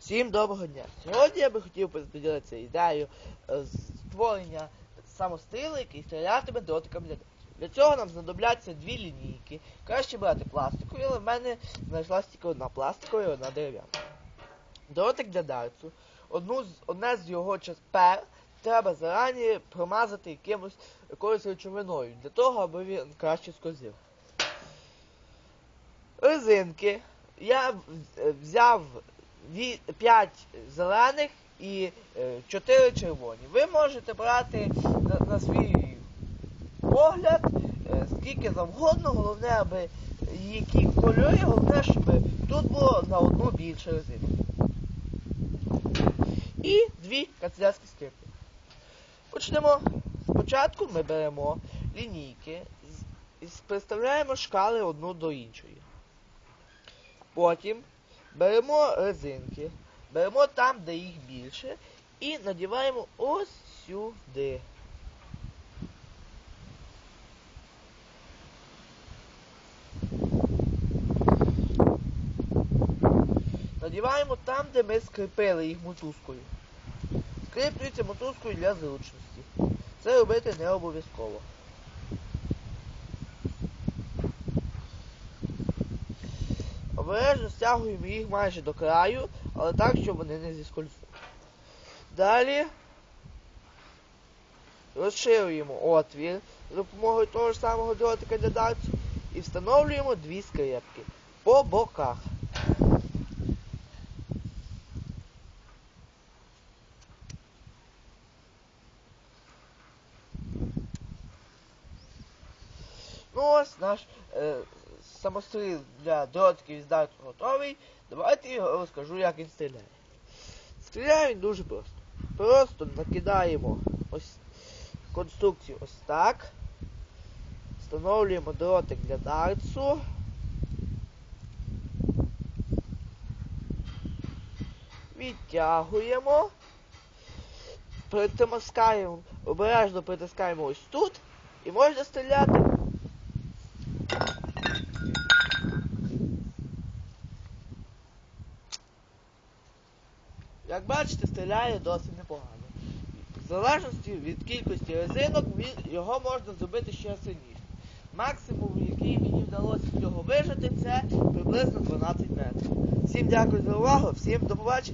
Всім доброго дня! Сьогодні я би хотів поділитися ідеєю е, створення самостилу, який стрілятиме дротиком для. Для цього нам знадобляться дві лінійки. Краще брати пластикові, але в мене знайшлась тільки одна пластикова і одна дерев'яна. Дротик для дарцу. Одну з, одне з його частин треба зарані промазати якимось якоюсь речовиною, для того, аби він краще скользив. Резинки. Я взяв 5 зелених і 4 червоні. Ви можете брати на, на свій погляд е, скільки завгодно, головне, аби які кольори, головне, щоб тут було на одну більше резинок. І дві канцелярські скрипки. Почнемо. Спочатку ми беремо лінійки і приставляємо шкали одну до іншої. Потім беремо резинки, беремо там, де їх більше, і надіваємо ось сюди. Надіваємо там, де ми скріпили їх мотузкою. Скріплюється мотузкою для зручності. Це робити не обов'язково. Обережно стягуємо їх майже до краю, але так, щоб вони не зіскользнули. Далі розширюємо отвір за допомогою того ж самого дротика для дарцу і встановлюємо дві скрепки по боках. Ну ось наш е, самостріл для дротиків із дарту готовий. Давайте я розкажу, як він стріляє. Стріляє він дуже просто. Просто накидаємо ось конструкцію ось так. Встановлюємо дротик для дартсу. Відтягуємо. Притискаємо, обережно притискаємо ось тут. І можна стріляти. Як бачите, стріляє досить непогано. В залежності від кількості резинок його можна зробити ще сильніше. Максимум, який мені вдалося з цього вижити, це приблизно 12 метрів. Всім дякую за увагу, всім до побачення.